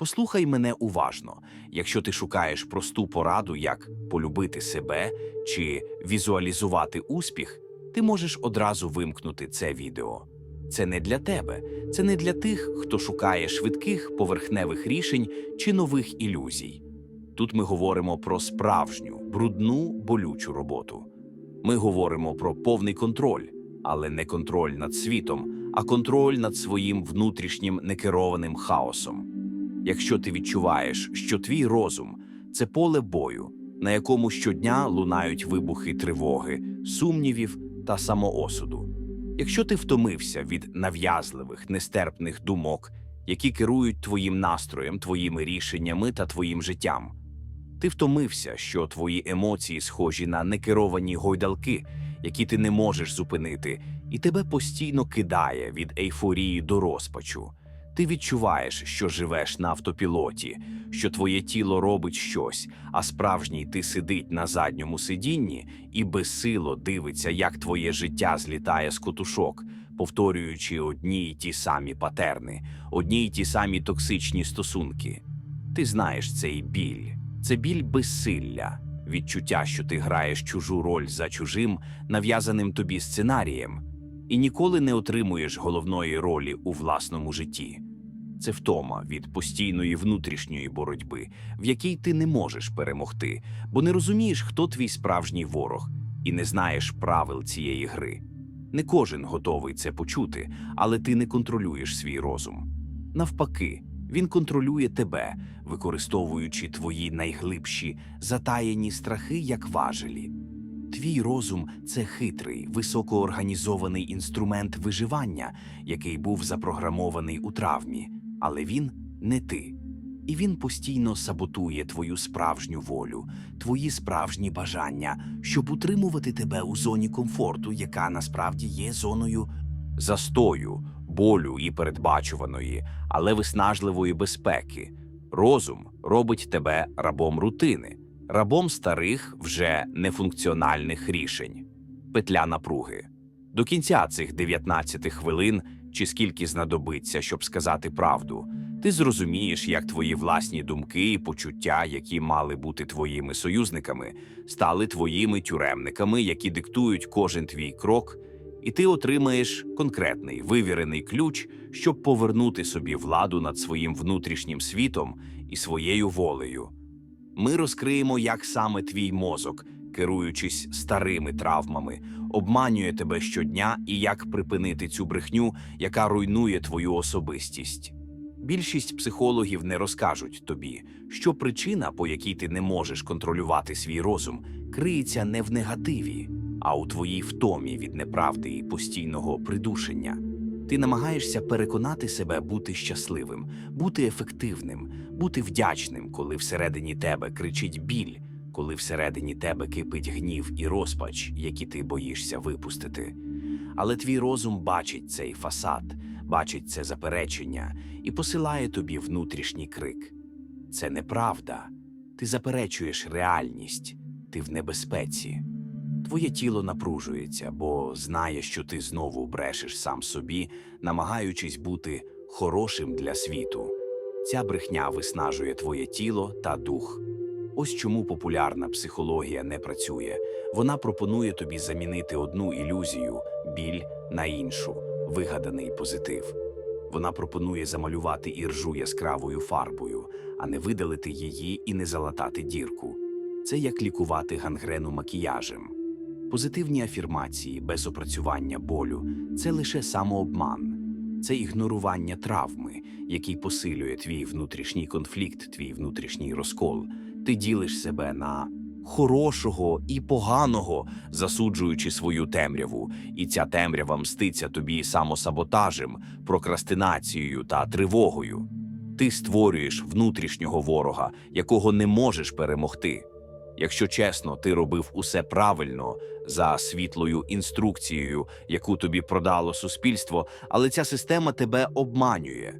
Послухай мене уважно. Якщо ти шукаєш просту пораду, як полюбити себе чи візуалізувати успіх, ти можеш одразу вимкнути це відео. Це не для тебе, це не для тих, хто шукає швидких поверхневих рішень чи нових ілюзій. Тут ми говоримо про справжню, брудну, болючу роботу. Ми говоримо про повний контроль, але не контроль над світом, а контроль над своїм внутрішнім некерованим хаосом. Якщо ти відчуваєш, що твій розум це поле бою, на якому щодня лунають вибухи тривоги, сумнівів та самоосуду. Якщо ти втомився від нав'язливих, нестерпних думок, які керують твоїм настроєм, твоїми рішеннями та твоїм життям, ти втомився, що твої емоції схожі на некеровані гойдалки, які ти не можеш зупинити, і тебе постійно кидає від ейфорії до розпачу. Ти відчуваєш, що живеш на автопілоті, що твоє тіло робить щось, а справжній ти сидить на задньому сидінні і безсило дивиться, як твоє життя злітає з котушок, повторюючи одні й ті самі патерни, одні й ті самі токсичні стосунки. Ти знаєш цей біль, це біль безсилля, відчуття, що ти граєш чужу роль за чужим, нав'язаним тобі сценарієм, і ніколи не отримуєш головної ролі у власному житті. Це втома від постійної внутрішньої боротьби, в якій ти не можеш перемогти, бо не розумієш, хто твій справжній ворог, і не знаєш правил цієї гри. Не кожен готовий це почути, але ти не контролюєш свій розум. Навпаки, він контролює тебе, використовуючи твої найглибші затаєні страхи як важелі. Твій розум це хитрий, високоорганізований інструмент виживання, який був запрограмований у травмі, але він не ти. І він постійно саботує твою справжню волю, твої справжні бажання, щоб утримувати тебе у зоні комфорту, яка насправді є зоною застою, болю і передбачуваної, але виснажливої безпеки. Розум робить тебе рабом рутини, рабом старих, вже нефункціональних рішень. Петля напруги. До кінця цих 19 хвилин, чи скільки знадобиться, щоб сказати правду, ти зрозумієш, як твої власні думки і почуття, які мали бути твоїми союзниками, стали твоїми тюремниками, які диктують кожен твій крок, і ти отримаєш конкретний вивірений ключ, щоб повернути собі владу над своїм внутрішнім світом і своєю волею. Ми розкриємо, як саме твій мозок, керуючись старими травмами, обманює тебе щодня і як припинити цю брехню, яка руйнує твою особистість. Більшість психологів не розкажуть тобі, що причина, по якій ти не можеш контролювати свій розум, криється не в негативі, а у твоїй втомі від неправди і постійного придушення. Ти намагаєшся переконати себе бути щасливим, бути ефективним, бути вдячним, коли всередині тебе кричить біль, коли всередині тебе кипить гнів і розпач, які ти боїшся випустити. Але твій розум бачить цей фасад, бачить це заперечення і посилає тобі внутрішній крик. Це неправда. Ти заперечуєш реальність, ти в небезпеці. Твоє тіло напружується, бо знає, що ти знову брешеш сам собі, намагаючись бути хорошим для світу. Ця брехня виснажує твоє тіло та дух. Ось чому популярна психологія не працює. Вона пропонує тобі замінити одну ілюзію, біль на іншу, вигаданий позитив. Вона пропонує замалювати іржу яскравою фарбою, а не видалити її і не залатати дірку. Це як лікувати гангрену макіяжем. Позитивні афірмації без опрацювання болю це лише самообман, це ігнорування травми, який посилює твій внутрішній конфлікт, твій внутрішній розкол. Ти ділиш себе на хорошого і поганого, засуджуючи свою темряву, і ця темрява мститься тобі самосаботажем, прокрастинацією та тривогою. Ти створюєш внутрішнього ворога, якого не можеш перемогти. Якщо чесно, ти робив усе правильно за світлою інструкцією, яку тобі продало суспільство, але ця система тебе обманює.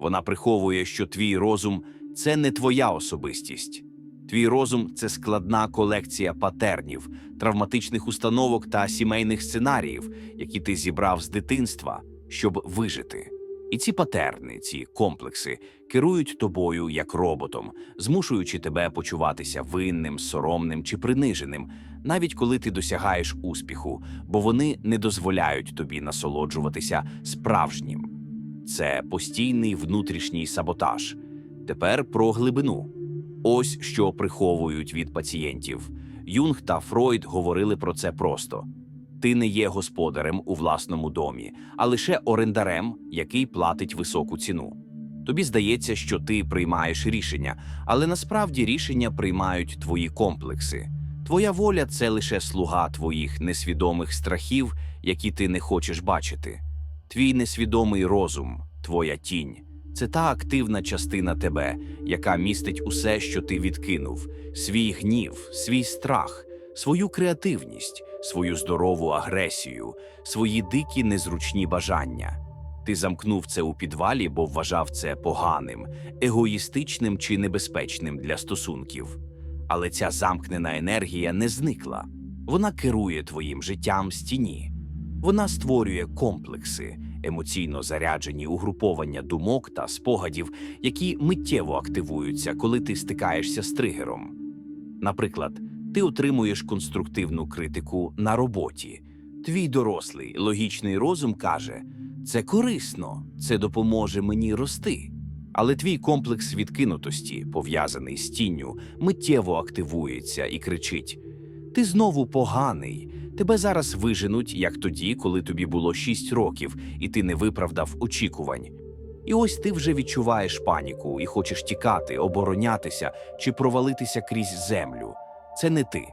Вона приховує, що твій розум це не твоя особистість. Твій розум це складна колекція патернів, травматичних установок та сімейних сценаріїв, які ти зібрав з дитинства, щоб вижити. І ці патерни, ці комплекси керують тобою як роботом, змушуючи тебе почуватися винним, соромним чи приниженим, навіть коли ти досягаєш успіху, бо вони не дозволяють тобі насолоджуватися справжнім. Це постійний внутрішній саботаж. Тепер про глибину. Ось що приховують від пацієнтів. Юнг та Фройд говорили про це просто: ти не є господарем у власному домі, а лише орендарем, який платить високу ціну. Тобі здається, що ти приймаєш рішення, але насправді рішення приймають твої комплекси. Твоя воля це лише слуга твоїх несвідомих страхів, які ти не хочеш бачити. Твій несвідомий розум, твоя тінь це та активна частина тебе, яка містить усе, що ти відкинув: свій гнів, свій страх, свою креативність, свою здорову агресію, свої дикі незручні бажання. Ти замкнув це у підвалі, бо вважав це поганим, егоїстичним чи небезпечним для стосунків. Але ця замкнена енергія не зникла. Вона керує твоїм життям з тіні. Вона створює комплекси, емоційно заряджені угруповання думок та спогадів, які миттєво активуються, коли ти стикаєшся з тригером. Наприклад, ти отримуєш конструктивну критику на роботі. Твій дорослий логічний розум каже: це корисно, це допоможе мені рости. Але твій комплекс відкинутості, пов'язаний з тінню, миттєво активується і кричить: Ти знову поганий. Тебе зараз виженуть, як тоді, коли тобі було 6 років, і ти не виправдав очікувань. І ось ти вже відчуваєш паніку і хочеш тікати, оборонятися чи провалитися крізь землю. Це не ти,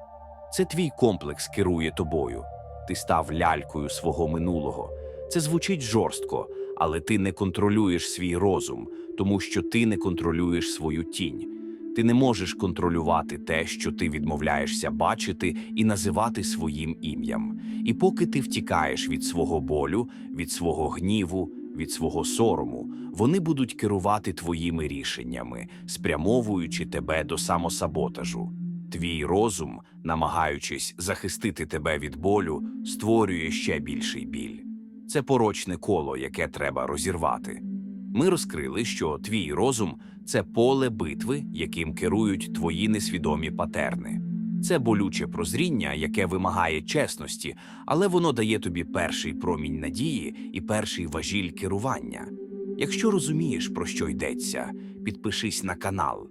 це твій комплекс керує тобою. Ти став лялькою свого минулого. Це звучить жорстко, але ти не контролюєш свій розум, тому що ти не контролюєш свою тінь. Ти не можеш контролювати те, що ти відмовляєшся бачити і називати своїм ім'ям. І поки ти втікаєш від свого болю, від свого гніву, від свого сорому, вони будуть керувати твоїми рішеннями, спрямовуючи тебе до самосаботажу. Твій розум, намагаючись захистити тебе від болю, створює ще більший біль. Це порочне коло, яке треба розірвати. Ми розкрили, що твій розум це поле битви, яким керують твої несвідомі патерни. Це болюче прозріння, яке вимагає чесності, але воно дає тобі перший промінь надії і перший важіль керування. Якщо розумієш, про що йдеться, підпишись на канал.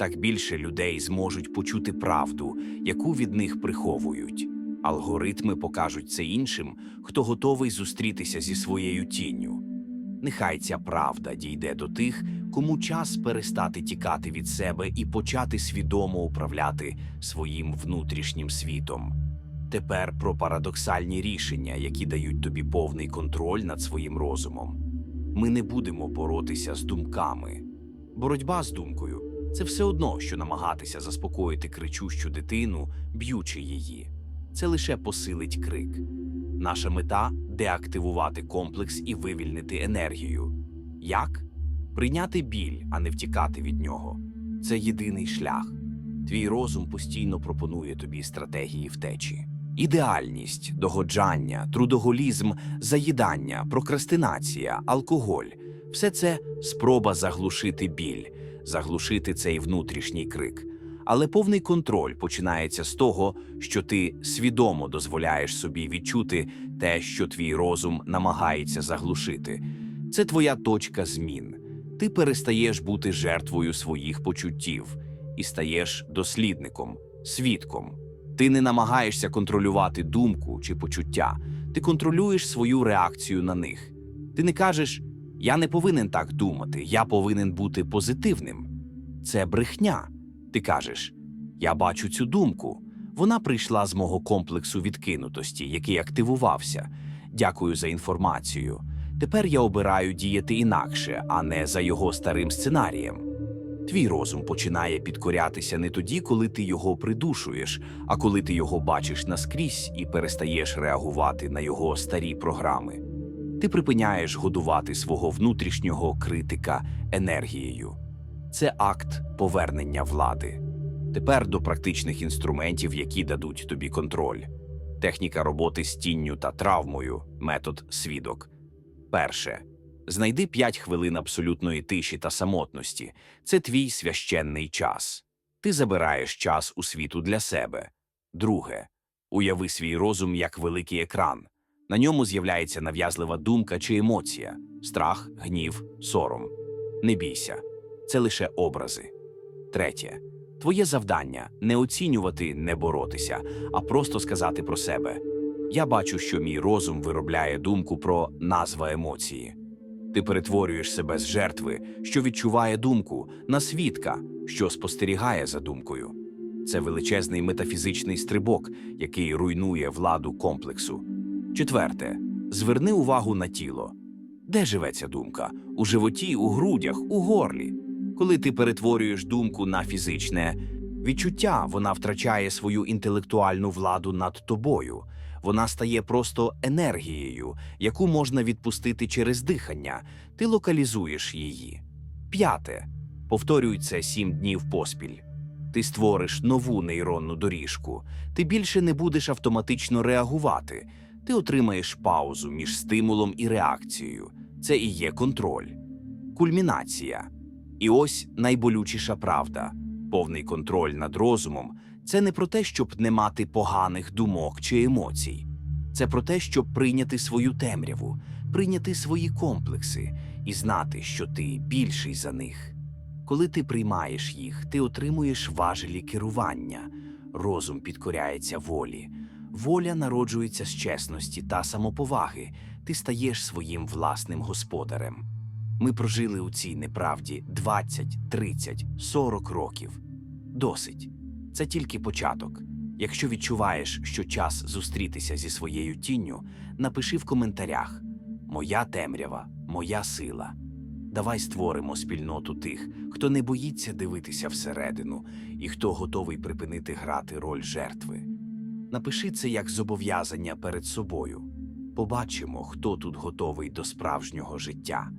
Так більше людей зможуть почути правду, яку від них приховують. Алгоритми покажуть це іншим, хто готовий зустрітися зі своєю тінню. Нехай ця правда дійде до тих, кому час перестати тікати від себе і почати свідомо управляти своїм внутрішнім світом. Тепер про парадоксальні рішення, які дають тобі повний контроль над своїм розумом. Ми не будемо боротися з думками. Боротьба з думкою це все одно, що намагатися заспокоїти кричущу дитину, б'ючи її. Це лише посилить крик. Наша мета деактивувати комплекс і вивільнити енергію. Як? Прийняти біль, а не втікати від нього. Це єдиний шлях. Твій розум постійно пропонує тобі стратегії втечі. Ідеальність, догоджання, трудоголізм, заїдання, прокрастинація, алкоголь все це спроба заглушити біль, заглушити цей внутрішній крик. Але повний контроль починається з того, що ти свідомо дозволяєш собі відчути те, що твій розум намагається заглушити. Це твоя точка змін. Ти перестаєш бути жертвою своїх почуттів і стаєш дослідником, свідком. Ти не намагаєшся контролювати думку чи почуття, ти контролюєш свою реакцію на них. Ти не кажеш, я не повинен так думати, я повинен бути позитивним. Це брехня. Ти кажеш, я бачу цю думку. Вона прийшла з мого комплексу відкинутості, який активувався. Дякую за інформацію. Тепер я обираю діяти інакше, а не за його старим сценарієм. Твій розум починає підкорятися не тоді, коли ти його придушуєш, а коли ти його бачиш наскрізь і перестаєш реагувати на його старі програми. Ти припиняєш годувати свого внутрішнього критика енергією. Це акт повернення влади. Тепер до практичних інструментів, які дадуть тобі контроль. Техніка роботи з тінню та травмою, метод свідок. Перше Знайди 5 хвилин абсолютної тиші та самотності. Це твій священний час. Ти забираєш час у світу для себе. Друге. Уяви свій розум як великий екран. На ньому з'являється нав'язлива думка чи емоція, страх, гнів, сором. Не бійся, це лише образи. Третє. Твоє завдання не оцінювати, не боротися, а просто сказати про себе. Я бачу, що мій розум виробляє думку про назва емоції. Ти перетворюєш себе з жертви, що відчуває думку, на свідка, що спостерігає за думкою. Це величезний метафізичний стрибок, який руйнує владу комплексу. Четверте, зверни увагу на тіло. Де живе ця думка? У животі, у грудях, у горлі. Коли ти перетворюєш думку на фізичне відчуття, вона втрачає свою інтелектуальну владу над тобою. Вона стає просто енергією, яку можна відпустити через дихання. Ти локалізуєш її. П'яте. Повторюй це сім днів поспіль. Ти створиш нову нейронну доріжку. Ти більше не будеш автоматично реагувати. Ти отримаєш паузу між стимулом і реакцією. Це і є контроль. Кульмінація. І ось найболючіша правда: повний контроль над розумом це не про те, щоб не мати поганих думок чи емоцій. Це про те, щоб прийняти свою темряву, прийняти свої комплекси і знати, що ти більший за них. Коли ти приймаєш їх, ти отримуєш важелі керування, розум підкоряється волі, воля народжується з чесності та самоповаги, ти стаєш своїм власним господарем. Ми прожили у цій неправді 20, 30, 40 років. Досить. Це тільки початок. Якщо відчуваєш, що час зустрітися зі своєю тінню, напиши в коментарях: Моя темрява, моя сила. Давай створимо спільноту тих, хто не боїться дивитися всередину і хто готовий припинити грати роль жертви. Напиши це як зобов'язання перед собою. Побачимо, хто тут готовий до справжнього життя.